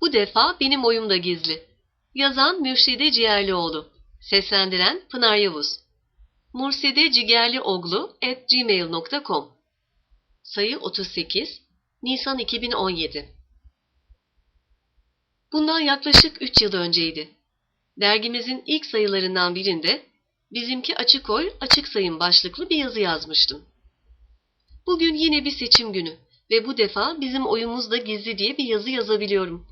Bu defa benim oyum da gizli. Yazan Mürşide Ciğerlioğlu. Seslendiren Pınar Yavuz. mursidecigerlioglu at gmail.com Sayı 38 Nisan 2017 Bundan yaklaşık 3 yıl önceydi. Dergimizin ilk sayılarından birinde Bizimki Açık Oy, Açık Sayın başlıklı bir yazı yazmıştım. Bugün yine bir seçim günü ve bu defa bizim oyumuz da gizli diye bir yazı yazabiliyorum.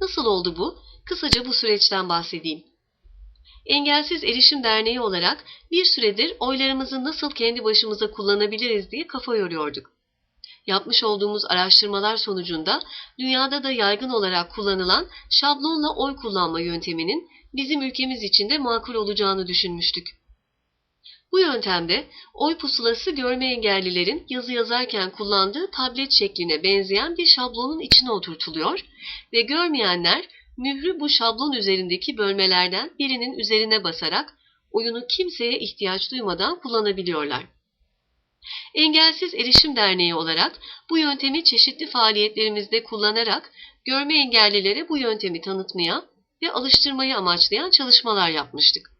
Nasıl oldu bu? Kısaca bu süreçten bahsedeyim. Engelsiz Erişim Derneği olarak bir süredir oylarımızı nasıl kendi başımıza kullanabiliriz diye kafa yoruyorduk. Yapmış olduğumuz araştırmalar sonucunda dünyada da yaygın olarak kullanılan şablonla oy kullanma yönteminin bizim ülkemiz için de makul olacağını düşünmüştük. Bu yöntemde oy pusulası görme engellilerin yazı yazarken kullandığı tablet şekline benzeyen bir şablonun içine oturtuluyor ve görmeyenler mührü bu şablon üzerindeki bölmelerden birinin üzerine basarak oyunu kimseye ihtiyaç duymadan kullanabiliyorlar. Engelsiz Erişim Derneği olarak bu yöntemi çeşitli faaliyetlerimizde kullanarak görme engellilere bu yöntemi tanıtmaya ve alıştırmayı amaçlayan çalışmalar yapmıştık.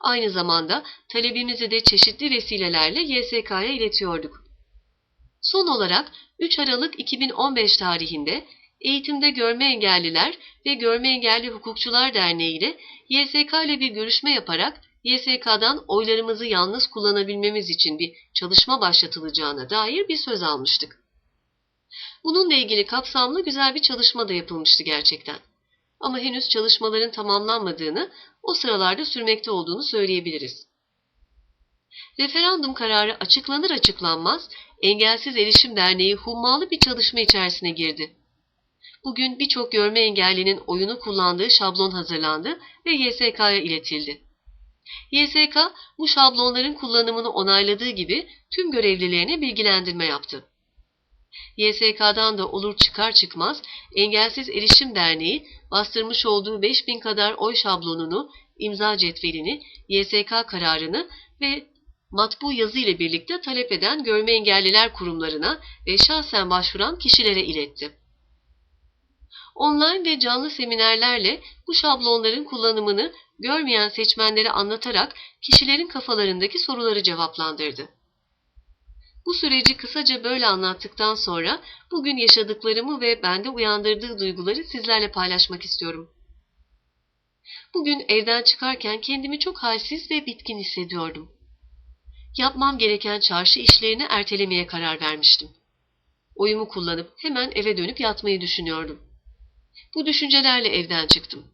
Aynı zamanda talebimizi de çeşitli vesilelerle YSK'ya iletiyorduk. Son olarak 3 Aralık 2015 tarihinde Eğitimde Görme Engelliler ve Görme Engelli Hukukçular Derneği ile YSK ile bir görüşme yaparak YSK'dan oylarımızı yalnız kullanabilmemiz için bir çalışma başlatılacağına dair bir söz almıştık. Bununla ilgili kapsamlı güzel bir çalışma da yapılmıştı gerçekten. Ama henüz çalışmaların tamamlanmadığını, o sıralarda sürmekte olduğunu söyleyebiliriz. Referandum kararı açıklanır açıklanmaz Engelsiz Erişim Derneği hummalı bir çalışma içerisine girdi. Bugün birçok görme engellinin oyunu kullandığı şablon hazırlandı ve YSK'ya iletildi. YSK bu şablonların kullanımını onayladığı gibi tüm görevlilerine bilgilendirme yaptı. YSK'dan da olur çıkar çıkmaz Engelsiz Erişim Derneği bastırmış olduğu 5000 kadar oy şablonunu, imza cetvelini, YSK kararını ve matbu yazı ile birlikte talep eden görme engelliler kurumlarına ve şahsen başvuran kişilere iletti. Online ve canlı seminerlerle bu şablonların kullanımını görmeyen seçmenlere anlatarak kişilerin kafalarındaki soruları cevaplandırdı. Bu süreci kısaca böyle anlattıktan sonra bugün yaşadıklarımı ve bende uyandırdığı duyguları sizlerle paylaşmak istiyorum. Bugün evden çıkarken kendimi çok halsiz ve bitkin hissediyordum. Yapmam gereken çarşı işlerini ertelemeye karar vermiştim. Oyumu kullanıp hemen eve dönüp yatmayı düşünüyordum. Bu düşüncelerle evden çıktım.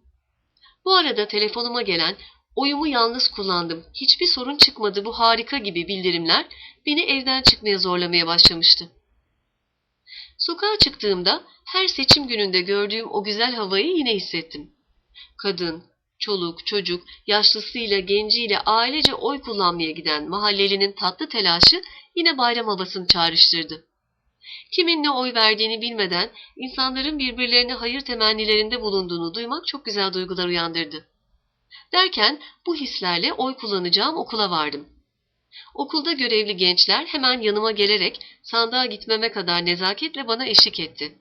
Bu arada telefonuma gelen oyumu yalnız kullandım, hiçbir sorun çıkmadı bu harika gibi bildirimler beni evden çıkmaya zorlamaya başlamıştı. Sokağa çıktığımda her seçim gününde gördüğüm o güzel havayı yine hissettim. Kadın, çoluk, çocuk, yaşlısıyla, genciyle ailece oy kullanmaya giden mahallelinin tatlı telaşı yine bayram havasını çağrıştırdı. Kimin ne oy verdiğini bilmeden insanların birbirlerine hayır temennilerinde bulunduğunu duymak çok güzel duygular uyandırdı. Derken bu hislerle oy kullanacağım okula vardım. Okulda görevli gençler hemen yanıma gelerek sandığa gitmeme kadar nezaketle bana eşlik etti.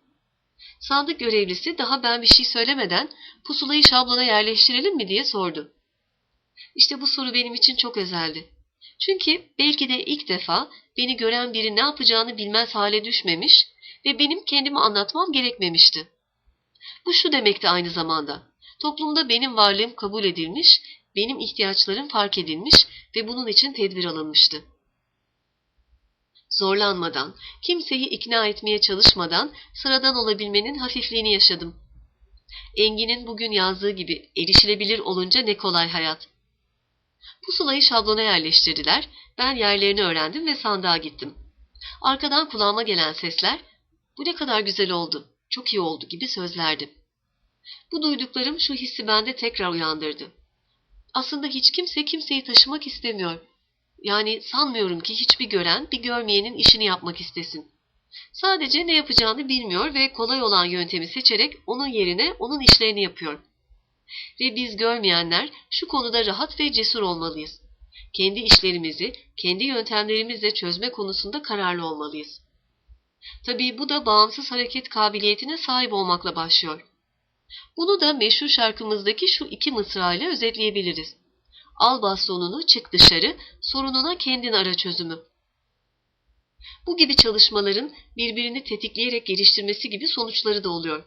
Sandık görevlisi daha ben bir şey söylemeden pusulayı şablona yerleştirelim mi diye sordu. İşte bu soru benim için çok özeldi. Çünkü belki de ilk defa beni gören biri ne yapacağını bilmez hale düşmemiş ve benim kendimi anlatmam gerekmemişti. Bu şu demekti aynı zamanda. Toplumda benim varlığım kabul edilmiş, benim ihtiyaçlarım fark edilmiş ve bunun için tedbir alınmıştı. Zorlanmadan, kimseyi ikna etmeye çalışmadan sıradan olabilmenin hafifliğini yaşadım. Engin'in bugün yazdığı gibi erişilebilir olunca ne kolay hayat. Pusulayı şablona yerleştirdiler, ben yerlerini öğrendim ve sandığa gittim. Arkadan kulağıma gelen sesler, bu ne kadar güzel oldu, çok iyi oldu gibi sözlerdi. Bu duyduklarım şu hissi bende tekrar uyandırdı. Aslında hiç kimse kimseyi taşımak istemiyor. Yani sanmıyorum ki hiçbir gören bir görmeyenin işini yapmak istesin. Sadece ne yapacağını bilmiyor ve kolay olan yöntemi seçerek onun yerine onun işlerini yapıyor. Ve biz görmeyenler şu konuda rahat ve cesur olmalıyız. Kendi işlerimizi kendi yöntemlerimizle çözme konusunda kararlı olmalıyız. Tabii bu da bağımsız hareket kabiliyetine sahip olmakla başlıyor. Bunu da meşhur şarkımızdaki şu iki mısrayla özetleyebiliriz. Al bastonunu çık dışarı, sorununa kendin ara çözümü. Bu gibi çalışmaların birbirini tetikleyerek geliştirmesi gibi sonuçları da oluyor.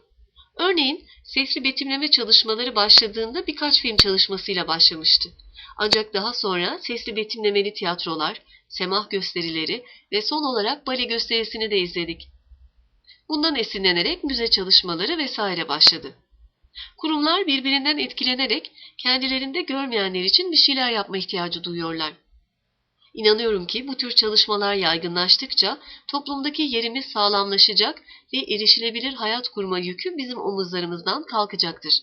Örneğin sesli betimleme çalışmaları başladığında birkaç film çalışmasıyla başlamıştı. Ancak daha sonra sesli betimlemeli tiyatrolar, semah gösterileri ve son olarak bale gösterisini de izledik. Bundan esinlenerek müze çalışmaları vesaire başladı. Kurumlar birbirinden etkilenerek kendilerinde görmeyenler için bir şeyler yapma ihtiyacı duyuyorlar. İnanıyorum ki bu tür çalışmalar yaygınlaştıkça toplumdaki yerimiz sağlamlaşacak ve erişilebilir hayat kurma yükü bizim omuzlarımızdan kalkacaktır.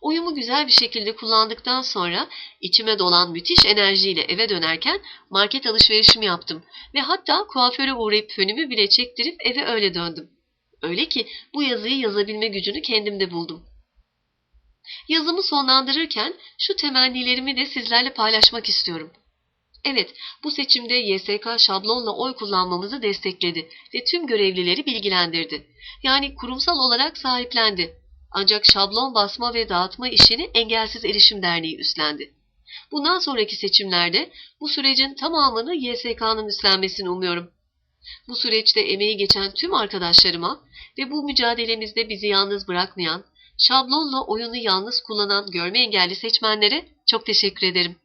Oyumu güzel bir şekilde kullandıktan sonra içime dolan müthiş enerjiyle eve dönerken market alışverişimi yaptım ve hatta kuaföre uğrayıp fönümü bile çektirip eve öyle döndüm. Öyle ki bu yazıyı yazabilme gücünü kendimde buldum. Yazımı sonlandırırken şu temennilerimi de sizlerle paylaşmak istiyorum. Evet, bu seçimde YSK şablonla oy kullanmamızı destekledi ve tüm görevlileri bilgilendirdi. Yani kurumsal olarak sahiplendi. Ancak şablon basma ve dağıtma işini Engelsiz Erişim Derneği üstlendi. Bundan sonraki seçimlerde bu sürecin tamamını YSK'nın üstlenmesini umuyorum. Bu süreçte emeği geçen tüm arkadaşlarıma ve bu mücadelemizde bizi yalnız bırakmayan, şablonla oyunu yalnız kullanan görme engelli seçmenlere çok teşekkür ederim.